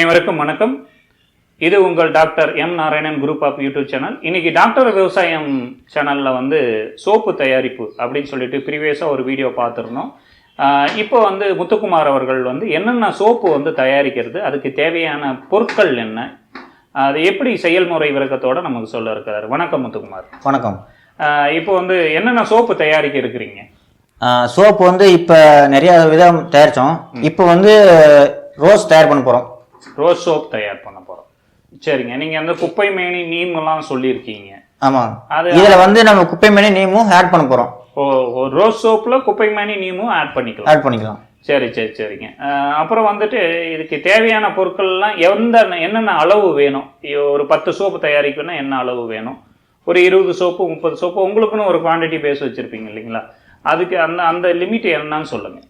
அனைவருக்கும் வணக்கம். இது உங்கள் doctor M Narayanan group of YouTube channel. இன்னைக்கு டாக்டர் விவசாயம் சேனலில் வந்து சோப்பு தயாரிப்பு அப்படின்னு சொல்லிட்டு ப்ரீவியஸாக ஒரு வீடியோ பார்த்துருந்தோம். இப்போ வந்து முத்துக்குமார் அவர்கள் வந்து என்னென்ன சோப்பு வந்து தயாரிக்கிறது அதுக்கு தேவையான பொருட்கள் என்ன அது எப்படி செயல்முறை விளக்கத்தோட நமக்கு சொல்ல இருக்கிறார். வணக்கம் முத்துக்குமார். வணக்கம். இப்போ வந்து என்னென்ன சோப்பு தயாரிக்க இருக்கிறீங்க? சோப்பு வந்து இப்போ நிறைய விதம் தயாரித்தோம் இப்போ வந்து ரோஸ் தயார் பண்ண போகிறோம் ரோஸ் சோப் தயார் பண்ண போகிறோம் சரிங்க. நீங்கள் அந்த குப்பை மேனி நீம்லாம் சொல்லியிருக்கீங்க. ஆமாம் அது இதில் வந்து நம்ம குப்பை மணி நீமும் ஆட் பண்ண போகிறோம் ஓ ரோஸ் சோப்பில் குப்பை மேனி நீமும் ஆட் பண்ணிக்கலாம். ஆட் பண்ணிக்கலாம். சரி சரி சரிங்க. அப்புறம் வந்துட்டு இதுக்கு தேவையான பொருட்கள்லாம் எந்த என்னென்ன அளவு வேணும்? ஒரு பத்து சோப்பு தயாரிக்கணும்னா என்ன அளவு வேணும்? ஒரு இருபது சோப்பு முப்பது சோப்பு உங்களுக்குன்னு ஒரு குவாண்டிட்டி பேஸ் வச்சுருப்பீங்க இல்லைங்களா? அதுக்கு அந்த அந்த லிமிட் என்னன்னு சொல்லுங்கள்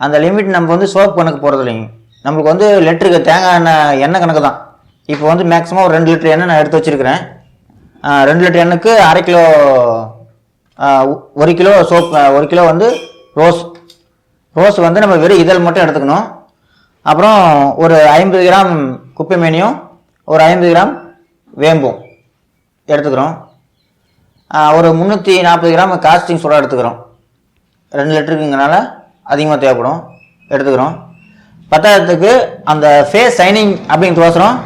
அந்த லிமிட் நம்ம வந்து சோப் கணக்கு போகிறது இல்லைங்க நம்மளுக்கு வந்து லிட்டருக்கு தேங்காய் எண்ணெய் எண்ணெய் கணக்கு தான் இப்போ வந்து மேக்ஸிமம் ஒரு ரெண்டு லிட்டர் எண்ணெய் நான் எடுத்து வச்சிருக்கிறேன். ரெண்டு லிட்டர் எண்ணெய்க்கு அரை கிலோ ஒரு கிலோ சோப் ஒரு கிலோ வந்து ரோஸ். ரோஸ் வந்து நம்ம வெறும் இதழ் மட்டும் எடுத்துக்கணும். அப்புறம் ஒரு ஐம்பது கிராம் குப்பை மேனியும் ஒரு ஐம்பது கிராம் வேம்பும் எடுத்துக்கிறோம். ஒரு முந்நூற்றி நாற்பது கிராம் காஸ்டிங் சோடா எடுத்துக்கிறோம். ரெண்டு லிட்டருக்குங்கனால அதிகமாக தேவைப்படும். எடுத்துக்கிறோம். பத்தாயிரத்துக்கு அந்த ஃபேஸ் சைனிங் அப்படிங்கிறதுக்கோசரம்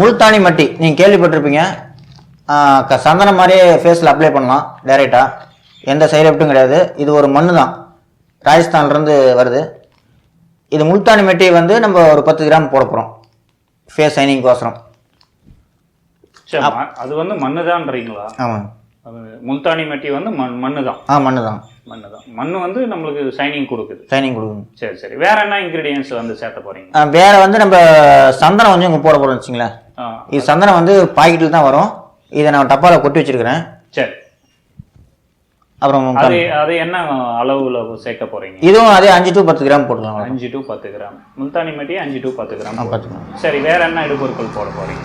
முல்தானி மட்டி நீங்கள் கேள்விப்பட்டிருப்பீங்க. சந்தனம் மாதிரியே ஃபேஸில் அப்ளை பண்ணலாம் டைரெக்டாக எந்த சைடு எஃபெக்ட்டும் கிடையாது. இது ஒரு மண்ணு தான். ராஜஸ்தான்லேருந்து வருது. இது முல்தானி மட்டி வந்து நம்ம ஒரு பத்து கிராம் போட போகிறோம் ஃபேஸ் சைனிங்க்கோசரம் அது வந்து மண்ணு தான்றீங்களா ஆமாம் அது முல்தானி மெட்டி வந்து மண் மண்ணு தான் ஆ மண்ணு தான் மண்ணு தான் மண்ணு வந்து நம்மளுக்கு ஷைனிங் கொடுக்குது. சைனிங் கொடுக்கணும் சரி சரி. வேற என்ன இன்க்ரீடியன்ஸ் வந்து சேர்த்த போறீங்க? வேற வந்து நம்ம சந்தனம் கொஞ்சம் இங்கே போட போகிறோம் வச்சுங்களேன். இது சந்தனம் வந்து பாக்கெட்டில் தான் வரும். இதை நான் டப்பாவில் கொட்டி வச்சிருக்கிறேன். சரி. அப்புறம் அது அது என்ன அளவுல சேர்க்க போறீங்க? இதுவும் அதே அஞ்சு டு பத்து கிராம் போட்டுக்கலாம். அஞ்சு டு பத்து கிராம். முல்தானி மெட்டி அஞ்சு டு பத்து கிராம். பத்து கிராம். சரி வேற என்ன இடுபொருட்கள் போட போறீங்க?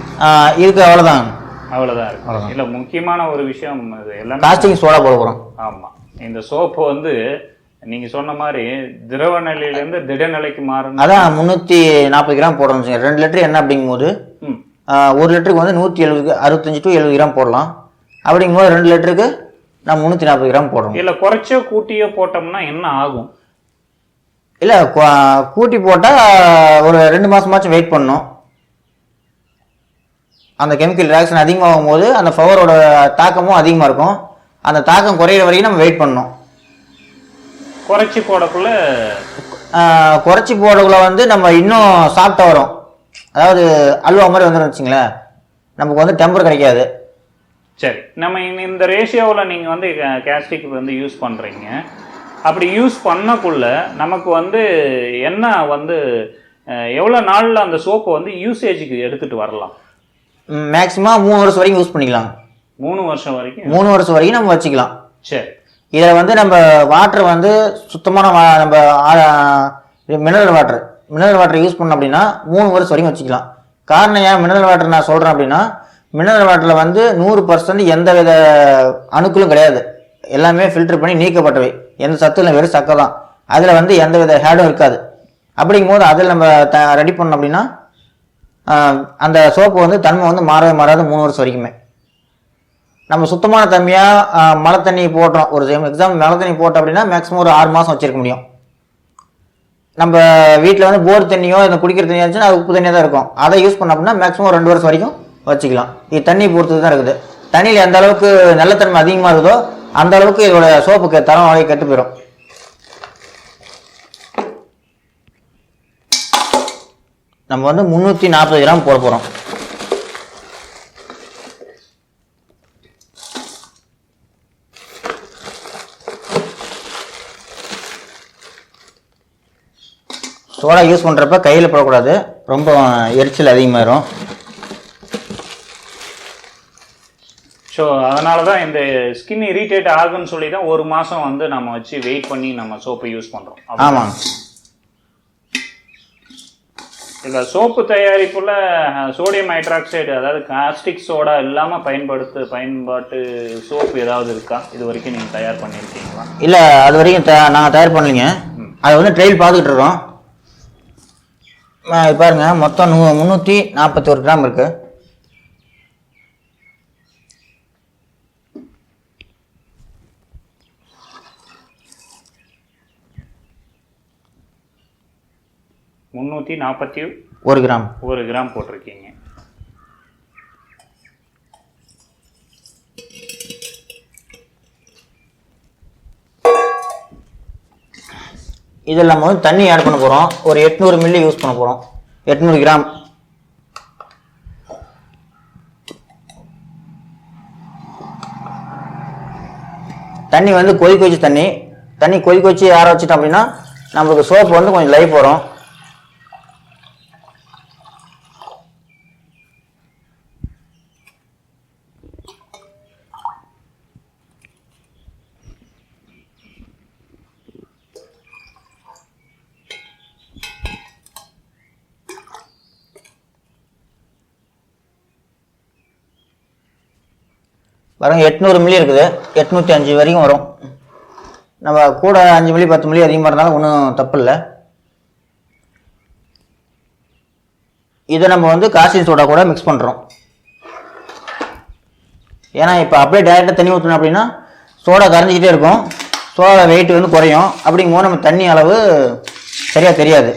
இதுக்கு அவ்வளோதான் அவ்வளவுதான் இருக்கு. இல்ல முக்கியமான ஒரு விஷயம் இது. எல்லாமே காஸ்டிங் சோடா போட போகிறோம் ஆமா. இந்த சோப்பு வந்து நீங்க சொன்ன மாதிரி திரவ நிலையில இருந்து திடநிலைக்கு மாறணும் அதான் முந்நூற்றி நாற்பது கிராம் போடணும். ரெண்டு லிட்டர் என்ன அப்படிங்கும்போது ம். ஆ, ஒரு லிட்டருக்கு வந்து நூற்றி எழுபது அறுபத்தஞ்சு டு எழுபது கிராம் போடலாம். அப்படிங்கும்போது ரெண்டு லிட்டருக்கு நான் முந்நூற்றி நாற்பது கிராம் போடுறோம் இல்ல குறைச்சோ கூட்டியோ போட்டோம்னா என்ன ஆகும்? இல்லை கூட்டி போட்டால் ஒரு ரெண்டு மாதமாச்சும் வெயிட் பண்ணணும். அந்த கெமிக்கல் ரியாக்ஷன் அதிகமாகும் போது அந்த ஃபவரோட தாக்கமும் அதிகமாக இருக்கும். அந்த தாக்கம் குறையிற வரைக்கும் நம்ம வெயிட் பண்ணணும். குறைச்சி போடக்குள்ள குறைச்சி போடக்குள்ள வந்து நம்ம இன்னும் சாப்பிட்ட வரும். அதாவது அல்வா மாதிரி வந்துடும் வச்சுங்களேன். நமக்கு வந்து டெம்பர் கிடைக்காது. சரி நம்ம இந்த ரேஷியோவில் நீங்கள் வந்து கேஸ்டிக் வந்து யூஸ் பண்ணுறீங்க அப்படி யூஸ் பண்ணக்குள்ள நமக்கு வந்து என்ன வந்து எவ்வளோ நாளில் அந்த சோப்பை வந்து யூசேஜுக்கு எடுத்துகிட்டு வரலாம்? மேக்ஸிமம் மூணு வருஷம் வரைக்கும் யூஸ் பண்ணிக்கலாம். மூணு வருஷம் வரைக்கும்? மூணு வருஷம் வரைக்கும் நம்ம வச்சுக்கலாம். சரி. இதில் வந்து நம்ம வாட்டர் வந்து சுத்தமான நம்ம mineral water mineral water use பண்ணோம் அப்படின்னா மூணு வருஷம் வரைக்கும் வச்சுக்கலாம். காரணம் ஏன் மினரல் வாட்டர் நான் சொல்கிறேன் அப்படின்னா மினரல் வாட்டரில் வந்து நூறு பர்சன்ட் எந்த வித அணுக்களும் கிடையாது. எல்லாமே ஃபில்டர் பண்ணி நீக்கப்பட்டவை. எந்த சத்தும் இல்லை வெறும் சக்கை தான். அதில் வந்து எந்த வித ஹேடும் இருக்காது. அப்படிங்கும்போது அதில் நம்ம த ரெடி பண்ணோம் அப்படின்னா அந்த சோப்பு வந்து தன்மை வந்து மாறவே மாறாது மூணு வருஷம் வரைக்குமே. நம்ம சுத்தமான தண்ணியாக மழை தண்ணி போடுறோம். ஒரு எக்ஸாம்பிள் மழை தண்ணி போட்டோம் அப்படின்னா மேக்ஸிமம் ஒரு ஆறு மாதம் வச்சிருக்க முடியும். நம்ம வீட்டில் வந்து போர் தண்ணியோ இந்த குடிக்கிற தண்ணியோ இருந்துச்சுன்னா அது உப்பு தண்ணியாக தான் இருக்கும். அதை யூஸ் பண்ண அப்படின்னா மேக்ஸிமம் ஒரு ரெண்டு வருஷம் வரைக்கும் வச்சுக்கலாம். இது தண்ணி பொறுத்து தான் இருக்குது. தண்ணியில் எந்த அளவுக்கு நல்லத்தன்மை அதிகமாக இருக்குதோ அந்த அளவுக்கு இதோட சோப்புக்கு தரம் வரை கெட்டு போயிடும் நம்ம வந்து முந்நூற்றி நாற்பது கிராம் போட போகிறோம் சோடா யூஸ் பண்ணுறப்ப கையில் போடக்கூடாது. ரொம்ப எரிச்சல் அதிகமாயிரும் ஸோ அதனால தான் இந்த ஸ்கின் இரிட்டேட் ஆகுன்னு சொல்லி தான் ஒரு மாதம் வந்து நம்ம வச்சு வெயிட் பண்ணி நம்ம சோப்பை யூஸ் பண்ணுறோம் ஆமாம் இந்த சோப்பு தயாரிப்புல சோடியம் ஹைட்ராக்சைடு அதாவது காஸ்டிக் சோடா இல்லாமல் பயன்படுத்து பயன்பாட்டு சோப்பு ஏதாவது இருக்கா? இது வரைக்கும் நீங்கள் தயார் பண்ணியிருக்கீங்களா? இல்லை அது வரைக்கும் த நாங்கள் தயார் பண்ணலைங்க. அதை வந்து ட்ரையல் பார்த்துக்கிட்டு இருக்கோம். ஆ, இது பாருங்க மொத்தம் நூ முந்நூற்றி நாற்பத்தி ஒரு கிராம் இருக்கு. முந்நூற்றி நாற்பத்தி ஒரு கிராம். ஒரு கிராம் போட்டிருக்கீங்க. இதில் நம்ம வந்து தண்ணி ஆட் பண்ண போகிறோம் ஒரு எட்நூறு மில்லி யூஸ் பண்ண போகிறோம் எட்நூறு கிராம். தண்ணி வந்து கொதிக்க வச்சு தண்ணி. தண்ணி கொதிக்க வச்சு ஆற வச்சிட்டோம் அப்படின்னா நம்மளுக்கு சோப்பு வந்து கொஞ்சம் லைஃப் வரும். பாருங்கள் எட்நூறு மில்லி இருக்குது. எட்நூற்றி அஞ்சு வரைக்கும் வரும். நம்ம கூட அஞ்சு மில்லி பத்து மில்லி அதிகமாக இருந்தாலும் ஒன்றும் தப்பு இல்லை இதை நம்ம வந்து காசி சோடா கூட மிக்ஸ் பண்ணுறோம் ஏன்னா இப்போ அப்படியே டேரெக்டாக தண்ணி ஊற்றணும் அப்படின்னா சோடா கரைஞ்சிக்கிட்டே இருக்கும். சோடா வெயிட் வந்து குறையும். அப்படிங்கும்போது நம்ம தண்ணி அளவு சரியாக தெரியாது.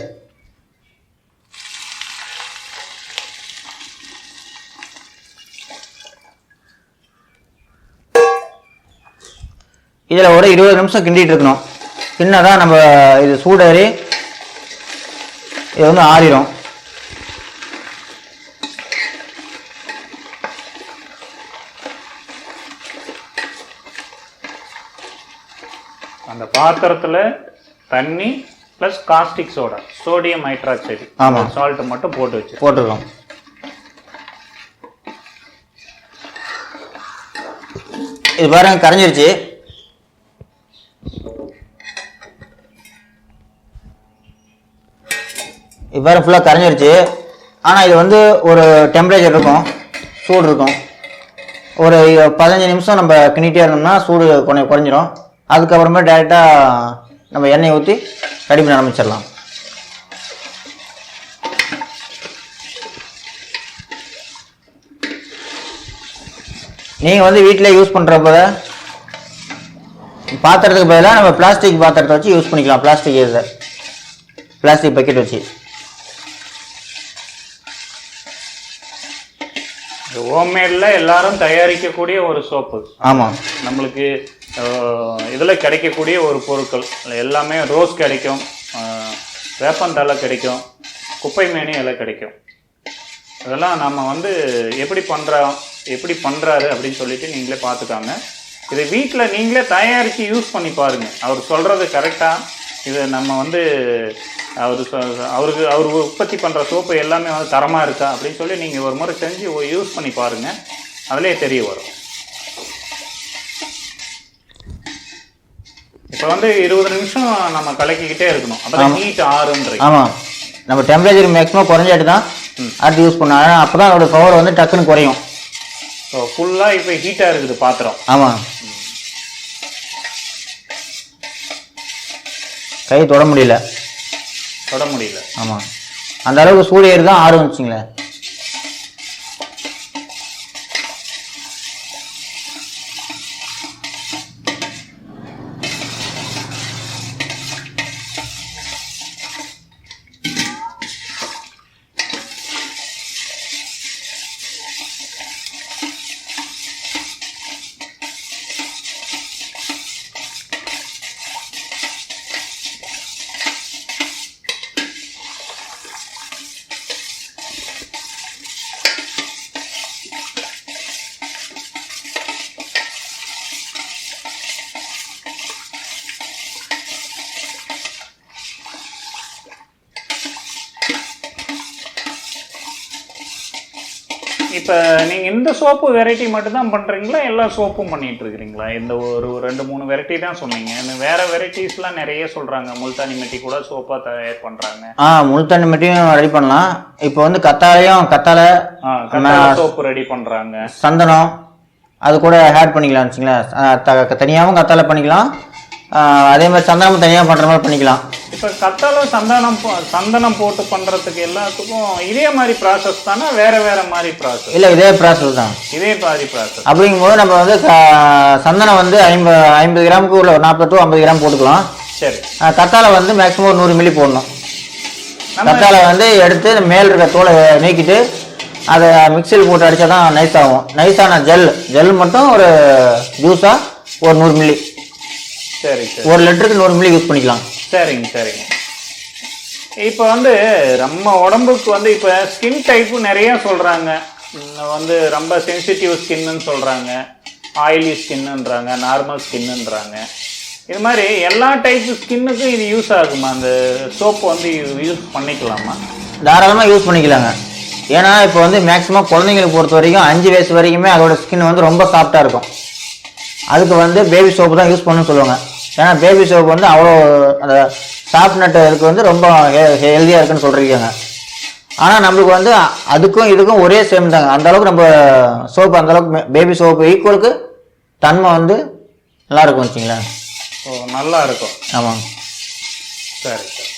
இதில் ஒரு இருபது நிமிஷம் கிண்டிட்டு இருக்கணும். கிண்ணதான் நம்ம இது சூடேறி இது வந்து ஆறிடும் அந்த பாத்திரத்தில் தண்ணி plus caustic soda sodium hydroxide ஆமா. சால்ட் மட்டும் போட்டு வச்சு போட்டுருக்கோம் இது பாருங்க கரைஞ்சிருச்சு. இது ஃபுல்லாக கரைஞ்சிருச்சு. ஆனால் இது வந்து ஒரு டெம்பரேச்சர் இருக்கும். சூடு இருக்கும். ஒரு பதினஞ்சு நிமிஷம் நம்ம கிண்டிகிட்டே இருந்தோம்னா சூடு கொஞ்சம் குறைஞ்சிரும். அதுக்கப்புறமே டேரெக்டாக நம்ம எண்ணெய் ஊற்றி ரெடி பண்ண ஆரம்பிச்சிடலாம். நீங்கள் வந்து வீட்டில் யூஸ் பண்ணுறப்ப பாத்திரத்துக்கு பதிலாக நம்ம பிளாஸ்டிக் பாத்திரத்தை வச்சு யூஸ் பண்ணிக்கலாம். பிளாஸ்டிக் இதை. பிளாஸ்டிக் பக்கெட் வச்சு. ஹோம்மேடில் எல்லாரும் தயாரிக்கக்கூடிய ஒரு சோப்பு. ஆமாம் நம்மளுக்கு இதில் கிடைக்கக்கூடிய ஒரு பொருட்கள். எல்லாமே ரோஸ் கிடைக்கும் அஹ், வேப்பந்தழை கிடைக்கும் குப்பை மேனி இலை கிடைக்கும். இதெல்லாம் நம்ம வந்து எப்படி பண்ணுறோம் எப்படி பண்ணுறாரு அப்படின்னு சொல்லிட்டு நீங்களே பார்த்துக்காங்க. இதை வீட்டில் நீங்களே தயாரித்து யூஸ் பண்ணி பாருங்கள் அவர் சொல்கிறது கரெக்டாக இது நம்ம வந்து அவர் அவருக்கு அவர் உற்பத்தி பண்ணுற சோப்பு எல்லாமே வந்து தரமாக இருக்கா அப்படின்னு சொல்லி நீங்கள் ஒரு முறை செஞ்சு யூஸ் பண்ணி பாருங்கள் அதிலே தெரிய வரும். இப்போ வந்து இருபது நிமிஷம் நம்ம கலக்கிக்கிட்டே இருக்கணும். அப்பதான் ஹீட் ஆறுன்றீங்க ஆமாம் நம்ம டெம்பரேச்சர் மேக்ஸிமம் குறைஞ்சாட்டு தான் அடுத்து யூஸ் பண்ணோம் ஆனால் அப்போ தான் அதோட பவர் வந்து டக்குன்னு குறையும். ஸோ ஃபுல்லாக இப்போ ஹீட்டாக இருக்குது பாத்திரம். ஆமாம் கை தொட முடியல. தொட முடியல. ஆமாம் அந்த அளவுக்கு சூடு தான் ஆர்வம் வச்சுங்களேன். இப்போ நீங்கள் இந்த சோப்பு வெரைட்டி மட்டும் தான் பண்ணுறீங்களா எல்லா சோப்பும் பண்ணிட்டு இருக்கிறீங்களா இந்த ஒரு ரெண்டு மூணு வெரைட்டி தான் சொன்னீங்க. இன்னும் வேற வெரைட்டிஸ்லாம் நிறைய சொல்கிறாங்க முல்தானி மெட்டி கூட சோப்பாக தயார் பண்ணுறாங்க ஆ முள் தண்ணி மட்டும் ரெடி பண்ணலாம். இப்போ வந்து கத்தாழையும் கத்தாழை சோப்பு ரெடி பண்ணுறாங்க சந்தனம் அது கூட ஆட் பண்ணிக்கலாம் வச்சுங்களேன் தனியாகவும் கத்தாழை பண்ணிக்கலாம். அதே மாதிரி சந்தனமும் தனியாக பண்ணுற மாதிரி பண்ணிக்கலாம். இப்போ கத்தாழை சந்தனம் சந்தனம் போட்டு பண்றதுக்கு எல்லாத்துக்கும் இதே மாதிரி ப்ராசஸ் தானே? வேற வேற மாதிரி ப்ராசஸ் இல்லை இதே ப்ராசஸ் தான். இதே மாதிரி ப்ராசஸ் அப்படிங்கும்போது நம்ம வந்து சந்தனம் வந்து ஐம்பது ஐம்பது கிராமுக்கு உள்ள நாற்பது டு ஐம்பது கிராம் போட்டுக்கலாம். சரி. கத்தாழை வந்து மேக்ஸிமம் ஒரு நூறு மில்லி போடணும். கத்தாழை வந்து எடுத்து மேல் இருக்க தோலை நீக்கிட்டு அதை மிக்சியில் போட்டு அடித்தா தான் நைஸ் ஆகும் நைஸான ஜெல் ஜெல் மட்டும் ஒரு ஜூஸாக ஒரு நூறு மில்லி சரி சரி. ஒரு லிட்டருக்கு நூறு மில்லி யூஸ் பண்ணிக்கலாம். சரிங்க சரிங்க. இப்போ வந்து நம்ம உடம்புக்கு வந்து இப்போ ஸ்கின் டைப்பு நிறைய சொல்கிறாங்க வந்து ரொம்ப சென்சிட்டிவ் ஸ்கின்னு சொல்கிறாங்க ஆயிலி ஸ்கின்னுன்றாங்க நார்மல் ஸ்கின்னுன்றாங்க இது மாதிரி எல்லா டைப் ஸ்கின்னுக்கும் இது யூஸ் ஆகுமா? அந்த சோப்பு வந்து யூஸ் பண்ணிக்கலாமா? தாராளமாக யூஸ் பண்ணிக்கலாங்க. ஏன்னா இப்போ வந்து மேக்ஸிமம் குழந்தைங்களுக்கு பொறுத்த வரைக்கும் அஞ்சு வயசு வரைக்குமே அதோட ஸ்கின் வந்து ரொம்ப சாஃப்டாக இருக்கும். அதுக்கு வந்து பேபி சோப்பு தான் யூஸ் பண்ணணும்னு சொல்லுவாங்க. ஏன்னா பேபி சோப்பு வந்து அவ்வளோ அந்த சாஃப்ட் நட்டு இதுக்கு வந்து ரொம்ப ஹெல்த்தியாக இருக்குன்னு சொல்லியிருக்காங்க ஆனால் நம்மளுக்கு வந்து அதுக்கும் இதுக்கும் ஒரே சேம் தாங்க. அந்த அளவுக்கு நம்ம சோப்பு அந்த அளவுக்கு பேபி சோப்பு ஈக்குவலுக்கு தன்மை வந்து நல்லா இருக்கும் வச்சுங்களேன் ஓ நல்லா இருக்கும் ஆமாம் சரி சரி.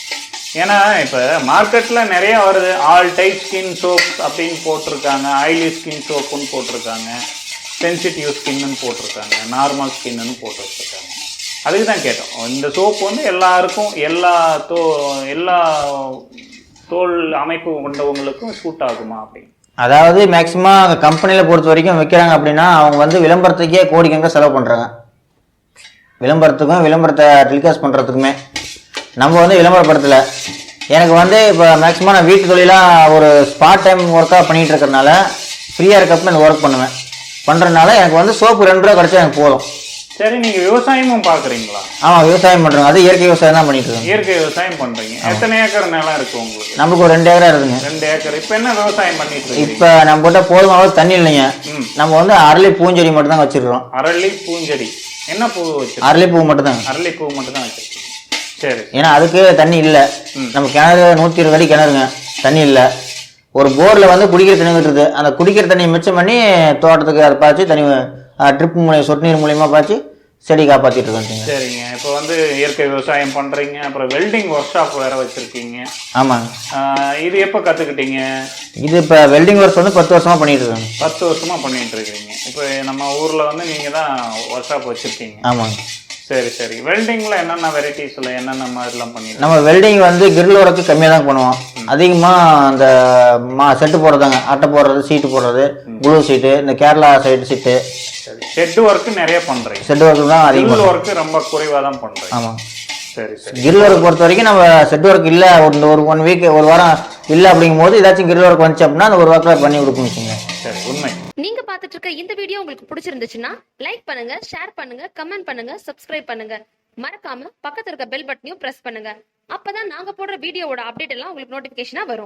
ஏன்னா இப்போ மார்க்கெட்டில் நிறைய வருது. ஆல் டைப் ஸ்கின் சோப் அப்படின்னு போட்டிருக்காங்க. ஆயிலி ஸ்கின் சோப்புன்னு போட்டிருக்காங்க. சென்சிட்டிவ் ஸ்கின்னு போட்டிருக்காங்க. நார்மல் ஸ்கின்னு போட்டு வச்சுருக்காங்க அதுக்கு தான் கேட்டோம். இந்த சோப்பு வந்து எல்லாருக்கும் எல்லா தோ எல்லா தோல் அமைப்பு கொண்டவங்களுக்கும் சூட் ஆகுமா அப்படின்னு. அதாவது மேக்ஸிமம் கம்பெனியில் பொறுத்த வரைக்கும் விற்கிறாங்க அப்படின்னா அவங்க வந்து விளம்பரத்துக்கே கோடிக்கங்க செலவு பண்ணுறாங்க விளம்பரத்துக்கும் விளம்பரத்தை டெலிகாஸ்ட் பண்ணுறதுக்குமே நம்ம வந்து விளம்பரப்படுத்தலை. எனக்கு வந்து இப்போ மேக்ஸிமம் நான் வீட்டு தொழிலாக ஒரு ஸ்பாட் டைம் ஒர்க்காக பண்ணிகிட்டு இருக்கிறனால ஃப்ரீயாக இருக்கப்போ நான் ஒர்க் பண்ணுவேன். பண்ணுறதுனால எனக்கு வந்து சோப்பு ரெண்டு ரூபா கிடச்சா எனக்கு போதும். சரி நீங்கள் விவசாயமும் பார்க்குறீங்களா? ஆமாம் விவசாயம் பண்ணுறோங்க அது இயற்கை விவசாயம் தான் பண்ணிட்டு இருக்கேன் இயற்கை விவசாயம் பண்ணுறீங்க எத்தனை ஏக்கர் நிலம் இருக்குது உங்களுக்கு? நமக்கு ஒரு ரெண்டு ஏக்கரா இருக்குங்க. ரெண்டு ஏக்கர். இப்போ என்ன விவசாயம் பண்ணிட்டு இருக்கீங்க? இப்போ நம்ம கிட்ட போதுமான அளவு தண்ணி இல்லைங்க. ம். நம்ம வந்து அரளி பூஞ்செடி மட்டும் தான் வச்சிருக்கிறோம். அரளி பூஞ்செடி. என்ன பூ வச்சு அரளி பூ மட்டும் தாங்க அரளி பூ மட்டும் தான் வச்சிருக்கீங்க. சரி. ஏன்னா அதுக்கு தண்ணி இல்லை. நம்ம கிணறு நூற்றி இருபது அடி கிணறுங்க. தண்ணி இல்லை. ஒரு போரில் வந்து குடிக்கிற தண்ணி விட்டுருது அந்த குடிக்கிற தண்ணியை மிச்சம் பண்ணி தோட்டத்துக்கு அதை பாய்ச்சி தண்ணி ட்ரிப் மூலியம் சொட்டு நீர் மூலியமாக பாய்ச்சி செடி காப்பாற்றிட்டு இருக்கோம் சரிங்க. இப்போ வந்து இயற்கை விவசாயம் பண்றீங்க அப்புறம் வெல்டிங் ஒர்க் ஷாப் வேற வச்சிருக்கீங்க. ஆமாங்க. இது எப்போ கத்துக்கிட்டீங்க? இது இப்போ வெல்டிங் ஒர்க்ஸ் வந்து பத்து வருஷமாக பண்ணிட்டு இருக்காங்க பத்து வருஷமா பண்ணிட்டு இருக்கீங்க. இப்போ நம்ம ஊர்ல வந்து நீங்க தான் ஒர்க் ஷாப் வச்சிருக்கீங்க. ஆமாங்க. சரி சரி. வெல்டிங்ல என்னென்ன வெரைட்டிஸ்ல என்னென்ன மாதிரிலாம் பண்ணிருக்கீங்க? நம்ம வெல்டிங் வந்து கிரில் ஒர்க்கு கம்மியாக தான் பண்ணுவோம். அதிகமாக அந்த மா செட்டு போடுறதாங்க அட்டை போடுறது சீட்டு போடுறது குளூ சீட்டு இந்த கேரளா சைடு சீட்டு சரி. ஷெட் ஒர்க் நிறைய பண்றீங்க. செட்டு ஒர்க்கு தான் அதிகமாக சிவில் ஒர்க் ரொம்ப குறைவா தான் பண்றீங்க. ஆமாம் சரி சரி. கிரில் ஒர்க் பொறுத்த வரைக்கும் நம்ம செட் ஒர்க் இல்லை. ஒரு ஒரு ஒன் வீக் ஒரு வாரம் இல்லை அப்படிங்கும் போது ஏதாச்சும் கிரில் ஒர்க் வந்துச்சு அப்படின்னா அந்த ஒரு வாரத்தில் பண்ணி கொடுக்கணும் சரி உண்மை. நீங்க பாத்துட்டு இருக்க இந்த வீடியோ உங்களுக்கு பிடிச்சிருந்துச்சுன்னா லைக் பண்ணுங்க ஷேர் பண்ணுங்க கமெண்ட் பண்ணுங்க சப்ஸ்கிரைப் பண்ணுங்க. மறக்காம பக்கத்துல இருக்க பெல் பட்டனையும் பிரஸ் பண்ணுங்க. அப்பதான் நாங்க போடுற வீடியோவோட அப்டேட் எல்லாம் உங்களுக்கு நோட்டிபிகேஷனா வரும்.